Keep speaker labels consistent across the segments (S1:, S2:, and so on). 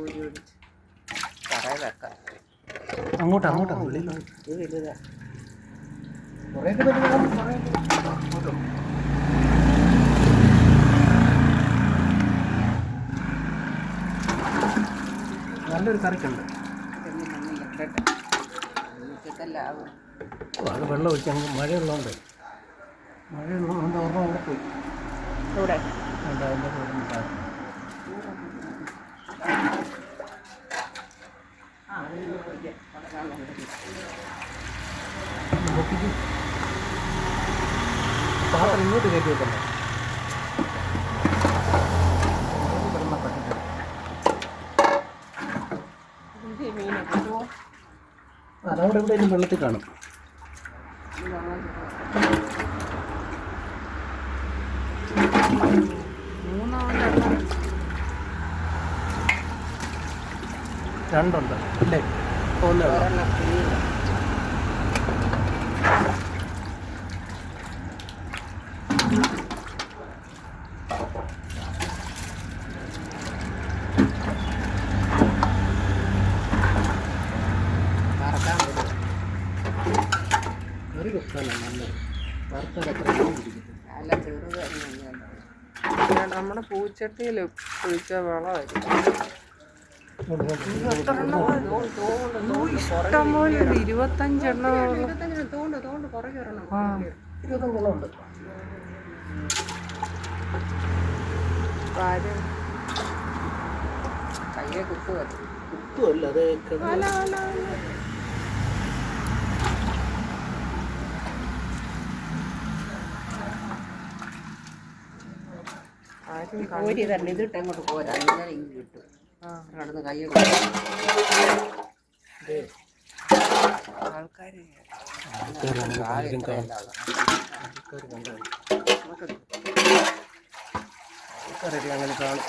S1: ഊരി തറയിൽ വെക്കാം
S2: അങ്ങോട്ട് അങ്ങോട്ടാ. വെളിയിൽ
S1: ഇത് വലുതാ
S2: കുറേയൊക്കെ വലുതാണ്, കുറേയൊക്കെ നല്ലൊരു കറിക്കുണ്ട് അത്. വെള്ളം ഒഴിച്ച് അങ്ങ് മഴയുള്ളതുകൊണ്ട്. മഴയുള്ളതുകൊണ്ട് ഓർമ്മ അവിടെ പോയി.
S1: ഇവിടെ.
S2: അതിന്റെ കൂടെ ഉണ്ടാകും.
S1: ആ അതിന് കുടിക്കാം പടക്കാളുണ്ട്
S2: ഒന്ന് പൊട്ടിക്ക്. പാത്രം ഇങ്ങോട്ട് കയറ്റി വെക്കണ്ട. അതവിടെ എവിടെയെങ്കിലും വെള്ളത്തിൽ കാണും. രണ്ടുണ്ട്. അല്ലേ ഒന്നേ
S1: നമ്മുടെ പൂച്ചട്ടിയിൽ ഒഴിച്ച വളമായിരിക്കും. ഇരുപത്തഞ്ചെണ്ണം കാര്യം കയ്യെ
S2: കുത്തുമല്ല അത്
S1: കോരി ഇതിട്ട് അങ്ങോട്ട് പോരാ. കിട്ടും ആൾക്കാർ
S2: അങ്ങനെ കാണും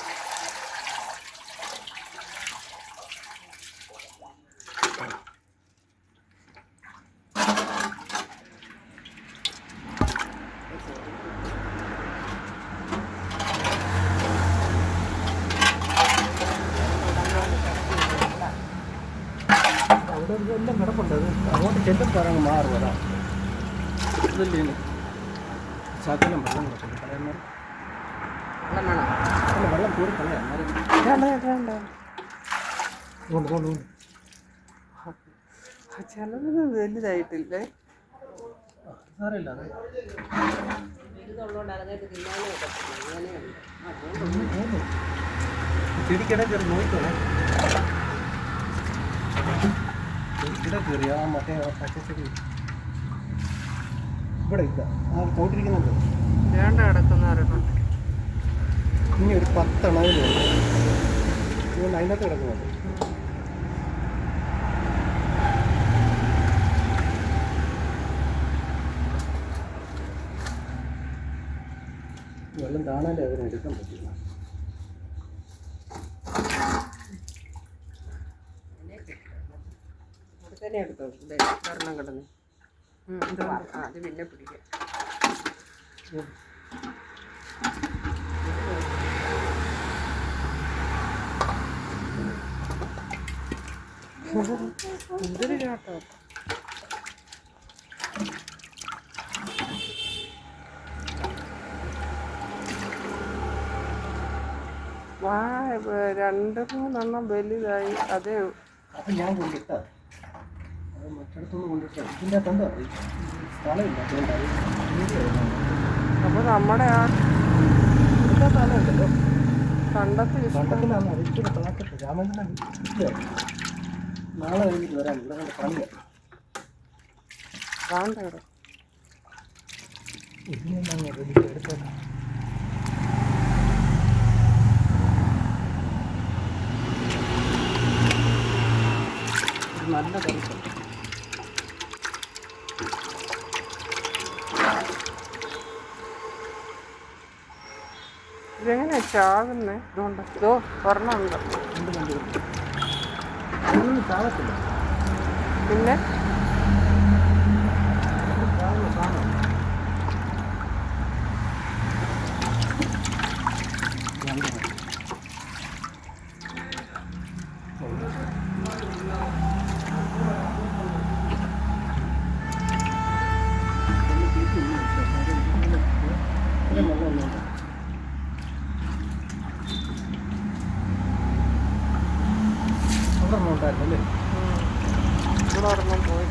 S2: അവിടെ ഒരു എല്ലാം കിടപ്പുണ്ട് അത് അങ്ങോട്ട് ചെല്ലുമ്പോൾ അങ്ങ് മാറും അതാ ഇതല്ലേ ഇത്? ശകലം വെള്ളം കിടക്കുന്നു കളയുന്നത്
S1: വെള്ളം വേണം
S2: അല്ല വെള്ളം കൂടി കളയാം
S1: വേണ്ട വേണ്ട
S2: കൊണ്ട് കൊണ്ട്
S1: ചിലത് വലുതായിട്ടില്ലേ
S2: സാരമില്ല അത് ചെടിക്കിടെ കയറി നോക്കണേ ചെടിക്കിടെ കയറിയ ആ മറ്റേ ആ പച്ചച്ചെടി ഇവിടെ ഇല്ല ആ പോയിട്ടിരിക്കുന്നുണ്ട്
S1: വേണ്ട കിടക്കുന്നവരുണ്ട്
S2: ഇനി ഒരു അതുകൊണ്ട് അതിനകത്ത് കിടക്കുന്നുണ്ട്. വെള്ളം കാണാനേ അതിനെടുക്കാൻ പറ്റില്ല.
S1: തന്നെ എടുത്തോ? ഒരെണ്ണം കിടന്ന്. അത് പിന്നെ പിടിക്കാം. എന്തൊരു കേട്ടോ? വാ ഇപ്പൊ രണ്ട് മൂന്നെണ്ണം വലുതായി. അതേ.
S2: അത് ഞാൻ കൊണ്ടിട്ട. കൊണ്ടിട്ട ഇതിന്റെ അകത്തുണ്ടോ സ്ഥലമില്ല. അപ്പോൾ
S1: അപ്പൊ നമ്മുടെ ആ
S2: സ്ഥലമുണ്ടല്ലോ.
S1: കണ്ടത്തിൽ
S2: കണ്ടത്തിലാണ് താക്കട്ടെ രാമചന്ദ്രൻ നാളെ കഴിഞ്ഞിട്ട് വരാൻ ഇവിടെ
S1: പണിയാണ് ഇവിടെ.
S2: എടുത്തേക്കാം ഒരു നല്ല കറിക്കുണ്ട്
S1: ഇതെങ്ങനെയാ ചാകുന്നേ? ഇതുകൊണ്ട് ഇതോ ഒരെണ്ണം ഉണ്ട്. പിന്നെ
S2: ചാകുന്ന സാധനം രണ്ട് കറി ഉണ്ടായിരുന്നു അല്ലേ
S1: ഇവിടെ ഒരെണ്ണം പോയി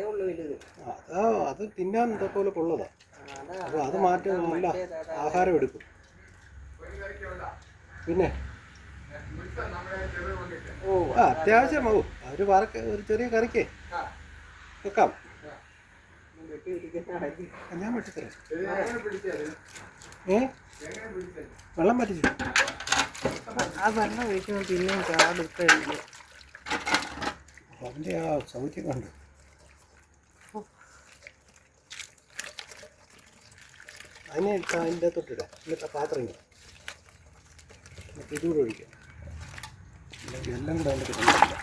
S1: അതേ ഉള്ളൂ വലുത്.
S2: അതാ അത് തിന്നാൻ ഇതേപോലെ കൊള്ളതാ.
S1: അപ്പോൾ
S2: അത് മാറ്റി നല്ല ആഹാരം എടുക്കും. പിന്നെ?
S1: ഓ
S2: ആ അത്യാവശ്യമാവും ഒരു വറക്ക് ഒരു ചെറിയ കറിക്കേ വെക്കാം. ഞാൻ വെട്ടിത്തരാം. ഏ? വെള്ളം പറ്റിച്ചു
S1: ആ വെള്ളം ഒഴിക്കുമ്പോൾ പിന്നെയും ചാടുക്കഴിഞ്ഞു
S2: അതിന്റെ ആ സൗകര്യം കണ്ടു. അതിനെ അതിന്റെ തൊട്ടിടുക എന്നിട്ട് പാത്രം ഇങ്ങനെ എന്നിട്ട് ഇതുകൂടെ അല്ലെങ്കിൽ എല്ലാം കൂടെ അതിന്റെ കിട്ടുന്നില്ല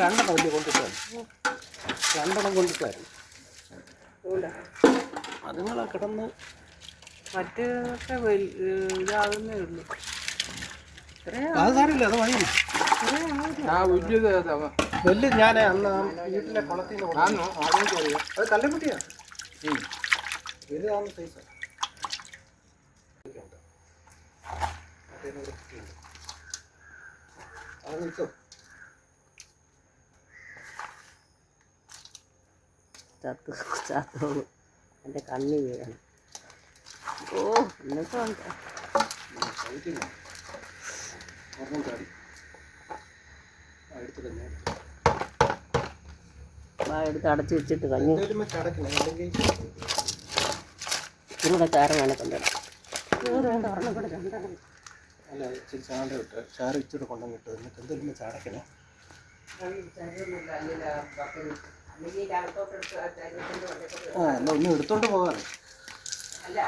S2: രണ്ടെണ്ണം വലിയ കൊണ്ടിട്ടായിരുന്നു രണ്ടെണ്ണം കൊണ്ടിട്ടായിരുന്നു. അതുങ്ങളാ കിടന്ന്
S1: മറ്റൊക്കെ ഇതാകുന്നേ ഉള്ളൂ.
S2: അത് സാരമില്ല അത് മതി
S3: ആ വലിയത്
S2: വലിയ ഞാൻ അന്ന് വീട്ടിലെ കുളത്തിൽ നിന്ന് കൊണ്ടുവന്നു.
S3: അതെനിക്കറിയാം
S2: അത് കല്ലുകുട്ടിയാ ഇതാണ് സൈസ് അത് നിൽക്കും.
S1: ചത്ത് ചത്തോളൂ. എന്റെ കണ്ണി വീഴണം. ഓ എന്നിട്ട് ഉണ്ട്
S2: ചാടി.
S1: വാ എടുത്ത് അടച്ചു വെച്ചിട്ട് കഞ്ഞി ഇവിടെ ചാരം വേണക്കുണ്ടല്ലോ വേണ്ട ഒരെണ്ണം കൂടെ രണ്ടെണ്ണം
S2: അല്ല ഇച്ചിരി ചാണ്ട ഇട്ട് ചാറ് ഇച്ചിരി കൊണ്ടുവന്ന് ഇട്ട് എന്നിട്ട് എന്തെങ്കിലും ചടക്കണേ ആ എന്നാ ഒന്നും എടുത്തോണ്ട് പോകാറ്
S1: അല്ല